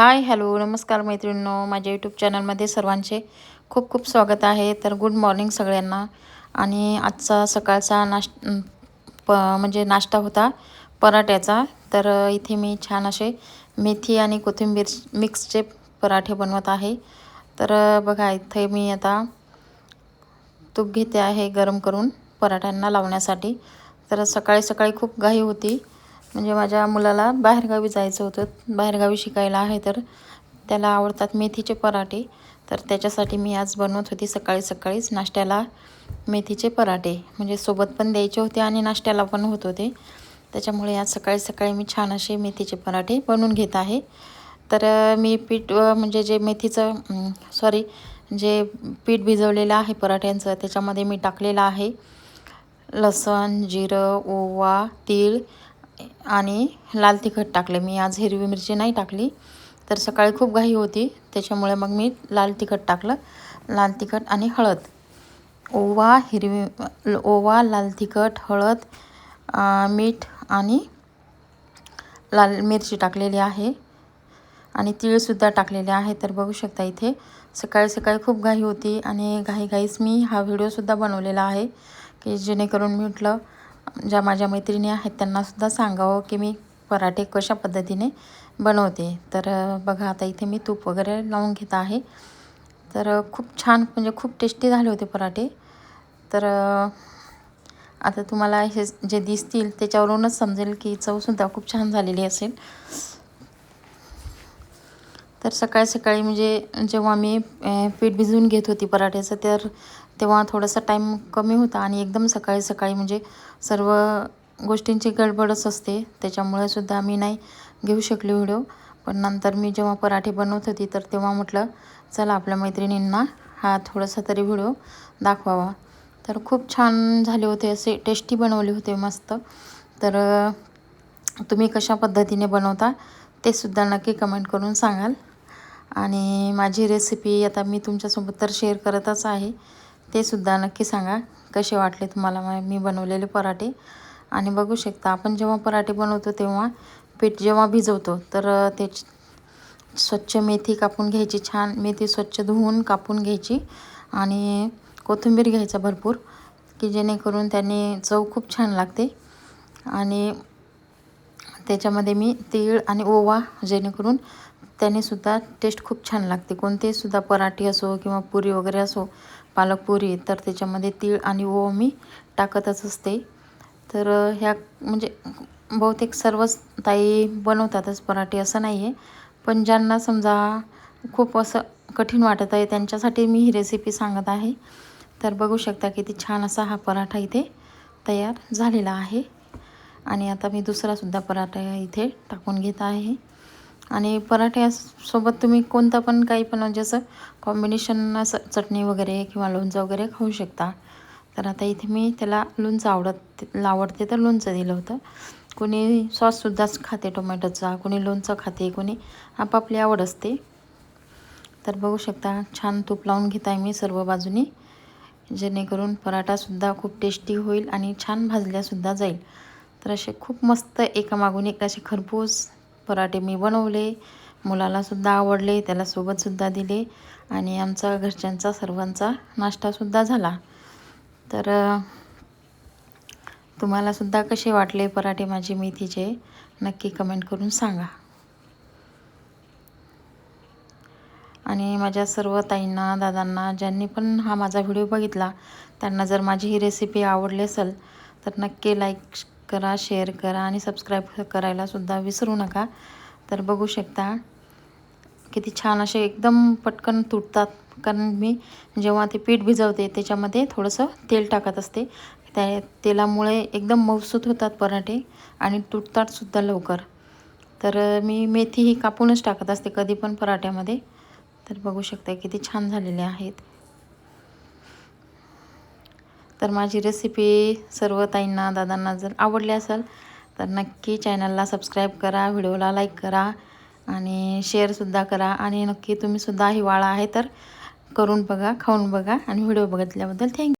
Hi hello नमस्कार मैत्रिणींनो. माझ्या यूट्यूब चॅनलमध्ये सर्वांचे खूप खूप स्वागत आहे. तर गुड मॉर्निंग सगळ्यांना. आणि आजचा सकाळचा नाश प म्हणजे नाश्ता होता पराठ्याचा. तर इथे मी छान असे मेथी आणि कोथिंबीर मिक्सचे पराठे बनवत आहे. तर बघा इथे मी आता तूप घेते आहे गरम करून पराठ्यांना लावण्यासाठी. तर सकाळी सकाळी खूप घाई होती. म्हणजे माझ्या मुलाला बाहेरगावी जायचं होतं. बाहेरगावी शिकायला आहे तर त्याला आवडतात मेथीचे पराठे. तर त्याच्यासाठी मी आज बनवत होती सकाळी सकाळीच नाश्त्याला मेथीचे पराठे. म्हणजे सोबत पण द्यायचे होते आणि नाश्त्याला पण होत होते. त्याच्यामुळे आज सकाळी सकाळी मी छान असे मेथीचे पराठे बनवून घेत आहे. तर मी पीठ म्हणजे जे मेथीचं सॉरी जे पीठ भिजवलेलं आहे पराठ्यांचं त्याच्यामध्ये मी टाकलेलं आहे. लसण जिरं ओवा तीळ आणि लाल तिखट टाकलं. मी आज हिरवी मिरची नाही टाकली तर सकाळी खूप घाई होती त्याच्यामुळे मग मी लाल तिखट टाकलं. लाल तिखट आणि हळद. ओवा हिरवी ओवा लाल तिखट हळद मीठ आणि लाल मिरची टाकलेली आहे. आणि तीळसुद्धा टाकलेले आहे तर बघू शकता इथे. सकाळी सकाळी खूप घाई होती आणि घाईघाईच मी हा व्हिडिओसुद्धा बनवलेला आहे की जेणेकरून म्हटलं ज्या माझ्या मैत्रिणी आहेत त्यांनासुद्धा सांगावं की मी पराठे कशा पद्धतीने बनवते. तर बघा आता इथे मी तूप वगैरे लावून घेत आहे. तर खूप छान म्हणजे खूप टेस्टी झाले होते पराठे. तर आता तुम्हाला हे जे दिसतील त्याच्यावरूनच समजेल की चवसुद्धा खूप छान झालेली असेल. तर सकाळी सकाळी म्हणजे जेव्हा मी पीठ भिजवून घेत होती पराठ्याचं तर तेव्हा थोडासा टाईम कमी होता आणि एकदम सकाळी सकाळी म्हणजे सर्व गोष्टींची गडबडच असते. त्याच्यामुळे सुद्धा मी नाही घेऊ शकले व्हिडिओ. पण नंतर मी जेव्हा पराठे बनवत होती तर तेव्हा म्हटलं चला आपल्या मैत्रिणींना हा थोडासा तरी व्हिडिओ दाखवावा. तर खूप छान झाले होते असे टेस्टी बनवले होते मस्त. तर तुम्ही कशा पद्धतीने बनवता ते सुद्धा नक्की कमेंट करून सांगाल. आणि माझी रेसिपी आता मी तुमच्यासोबत तर शेअर करतच आहे. ते सुद्धा नक्की सांगा. कसे वाटले तुम्हाला मी बनवलेले पराठे? आणि बघू शकता आपण जेव्हा पराठे बनवतो तेव्हा पीठ जेव्हा भिजवतो तर ते स्वच्छ मेथी कापून घ्यायची छान मेथी स्वच्छ धुवून कापून घ्यायची आणि कोथिंबीर घ्यायचा भरपूर की जेणेकरून त्याने चव खूप छान लागते. आणि त्याच्यामध्ये मी तीळ आणि ओवा जेणेकरून त्यानेसुद्धा टेस्ट खूप छान लागते. कोणतेसुद्धा पराठी असो किंवा पुरी वगैरे असो पालक पुरी तर त्याच्यामध्ये तीळ आणि ओवा मी टाकतच असते. तर ह्या म्हणजे बहुतेक सर्वच ताई बनवतातच पराठे असं नाही आहे पण ज्यांना समजा खूप असं कठीण वाटत आहे त्यांच्यासाठी मी ही रेसिपी सांगत आहे. तर बघू शकता किती छान असा हा पराठा इथे तयार झालेला आहे. आणि आता मी दुसरासुद्धा पराठा इथे टाकून घेत आहे. आणि पराठ्यासोबत तुम्ही कोणतं पण काही पण म्हणजे जसं कॉम्बिनेशन असं चटणी वगैरे किंवा लोणचं वगैरे खाऊ शकता. तर आता इथे मी त्याला लोणचं आवडत आवडते तर लोणचं दिलं होतं. कोणी सॉससुद्धाच खाते टोमॅटोचा कोणी लोणचं खाते कोणी आपापली आवड असते. तर बघू शकता छान तूप लावून घेत आहे मी सर्व बाजूनी. जेणेकरून पराठासुद्धा खूप टेस्टी होईल आणि छान भाजल्यासुद्धा जाईल. तर असे खूप मस्त एकामागून एक असे खरपूस पराठे मी बनवले. मुलालासुद्धा आवडले त्याला सोबतसुद्धा दिले आणि आमचा घरच्यांचा सर्वांचा नाश्तासुद्धा झाला. तर तुम्हालासुद्धा कसे वाटले पराठे माझे मेथीचे? नक्की कमेंट करून सांगा. आणि माझ्या सर्व ताईंना दादांना ज्यांनी पण हा माझा व्हिडिओ बघितला त्यांना जर माझी ही रेसिपी आवडली असेल तर नक्की लाईक करा शेअर करा आणि सबस्क्राईब करायलासुद्धा विसरू नका. तर बघू शकता किती छान असे एकदम पटकन तुटतात. कारण मी जेव्हा ते पीठ भिजवते त्याच्यामध्ये थोडंसं तेल टाकत असते. त्या तेलामुळे एकदम मऊसूत होतात पराठे आणि तुटतातसुद्धा लवकर. तर मी मेथी ही कापूनच टाकत असते कधी पण पराठ्यामध्ये. तर बघू शकता किती छान झालेले आहेत. तर माझी रेसिपी सर्व ताईंना दादांना जर आवडली असेल तर नक्की चॅनलला सबस्क्राईब करा व्हिडिओला लाईक करा आणि शेअरसुद्धा करा. आणि नक्की तुम्हीसुद्धा हिवाळा आहे तर करून बघा खाऊन बघा आणि व्हिडिओ बघितल्याबद्दल थँक्यू